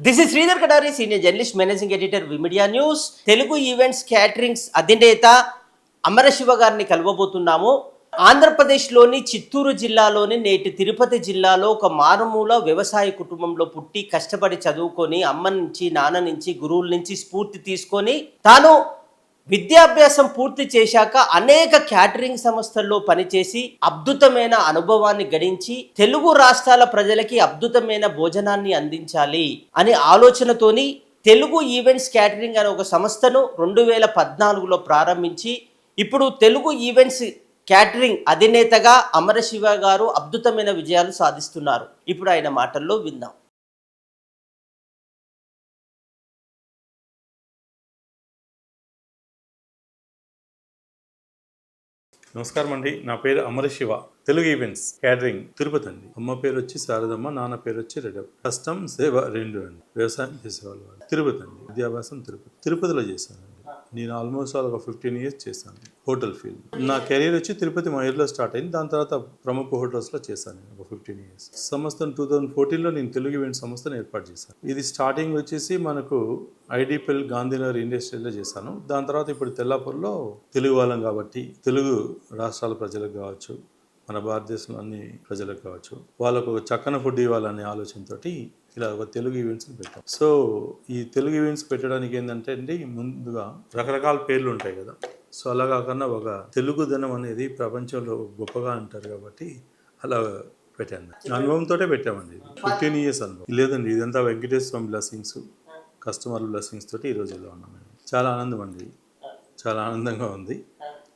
This is Sridhar Katari senior journalist managing editor V Media news Telugu events caterings అధినేత అమరశివ గారిని కలవబోతున్నాము. ఆంధ్రప్రదేశ్లోని చిత్తూరు జిల్లాలోని నేటి తిరుపతి జిల్లాలో ఒక మారుమూల వ్యవసాయ కుటుంబంలో పుట్టి కష్టపడి చదువుకొని అమ్మ నుంచి నాన్న నుంచి గురువుల నుంచి స్ఫూర్తి తీసుకొని తాను విద్యాభ్యాసం పూర్తి చేశాక అనేక క్యాటరింగ్ సంస్థల్లో పనిచేసి అద్భుతమైన అనుభవాన్ని గడించి తెలుగు రాష్ట్రాల ప్రజలకి అద్భుతమైన భోజనాన్ని అందించాలి అనే ఆలోచనతోని తెలుగు ఈవెంట్స్ క్యాటరింగ్ అనే ఒక సంస్థను రెండు వేల పద్నాలుగులో ప్రారంభించి ఇప్పుడు తెలుగు ఈవెంట్స్ క్యాటరింగ్ అధినేతగా అమరశివ గారు అద్భుతమైన విజయాలు సాధిస్తున్నారు. ఇప్పుడు ఆయన మాటల్లో విందాం. నమస్కారం అండి. నా పేరు అమరశివ తెలుగు ఈవెంట్స్ క్యాటరింగ్ తిరుపతి అండి. అమ్మ పేరు వచ్చి శారదమ్మ నాన్న పేరు వచ్చి రెడప్ కష్టం సేవ రెండు అండి. వ్యవసాయం చేసేవాళ్ళు తిరుపతి అండి. విద్యాభ్యాసం తిరుపతి. తిరుపతిలో చేశాను. నేను ఆల్మోస్ట్ ఆల్ ఒక ఫిఫ్టీన్ ఇయర్స్ చేశాను హోటల్ ఫీల్డ్. నా కెరీర్ వచ్చి తిరుపతి మయూర్లో స్టార్ట్ అయింది. దాని తర్వాత ప్రముఖ హోటల్స్లో చేశాను నేను ఒక ఫిఫ్టీన్ ఇయర్స్ సంస్థను టూ థౌజండ్ ఫోర్టీన్లో నేను తెలుగు ఈవెంట్ సంస్థను ఏర్పాటు చేశాను. ఇది స్టార్టింగ్ వచ్చేసి మనకు ఐడిపిఎల్ గాంధీనగర్ ఇండస్ట్రీలో చేశాను. దాని తర్వాత ఇప్పుడు తెల్లాపూర్లో తెలుగు వాళ్ళం కాబట్టి తెలుగు రాష్ట్రాల ప్రజలకు కావచ్చు మన భారతదేశంలో అన్ని ప్రజలకు కావచ్చు వాళ్ళకు ఒక చక్కన ఫుడ్ ఇవ్వాలనే ఆలోచనతోటి ఇలా ఒక తెలుగు ఈవెంట్స్ని పెట్టాం. సో ఈ తెలుగు ఈవెంట్స్ పెట్టడానికి ఏంటంటే అండి ముందుగా రకరకాల పేర్లు ఉంటాయి కదా. సో అలా కాకుండా ఒక తెలుగు దినం అనేది ప్రపంచంలో గొప్పగా అంటారు కాబట్టి అలా పెట్టాను. అనుభవంతో పెట్టామండి ఫిఫ్టీన్ ఇయర్స్ అనుభవం. లేదండి ఇదంతా Venkateswara Swami blessings customer blessings తోటి ఈ రోజుల్లో ఉన్నామండి చాలా ఆనందం అండి. చాలా ఆనందంగా ఉంది.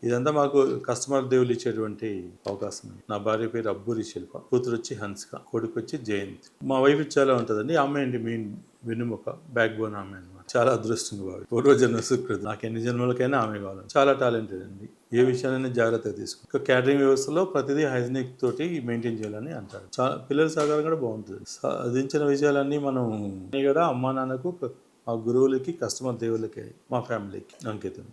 ఇదంతా మాకు కస్టమర్ దేవులు ఇచ్చేటువంటి అవకాశం ఉంది. నా భార్య పేరు అబ్బూరి శిల్ప కూతురు వచ్చి హన్స్క కొడుకు వచ్చి జయంత్. మా వైఫ్ చాలా ఉంటుందండి. అమ్మాయి అండి మెయిన్ వెన్నుముక బ్యాక్ బోన్ ఆమె అనమాట చాలా అదృష్టంగా భావి. పూర్వజన్మ సుకృతి నాకు ఎన్ని జన్మలకైనా ఆమె కావాలి. చాలా టాలెంటెడ్ అండి. ఏ విషయాలైనా జాగ్రత్తగా తీసుకుంటాం ఇంకా క్యాటరింగ్ వ్యవస్థలో ప్రతిదీ హైజీనిక్ తోటి మెయింటైన్ చేయాలని అంటారు. చాలా పిల్లల సహకారం కూడా బాగుంటుంది. సాధించిన విజయాలన్నీ మనం కూడా అమ్మా నాన్నకు మా గురువులకి కస్టమర్ దేవులకి మా ఫ్యామిలీకి అంకితం.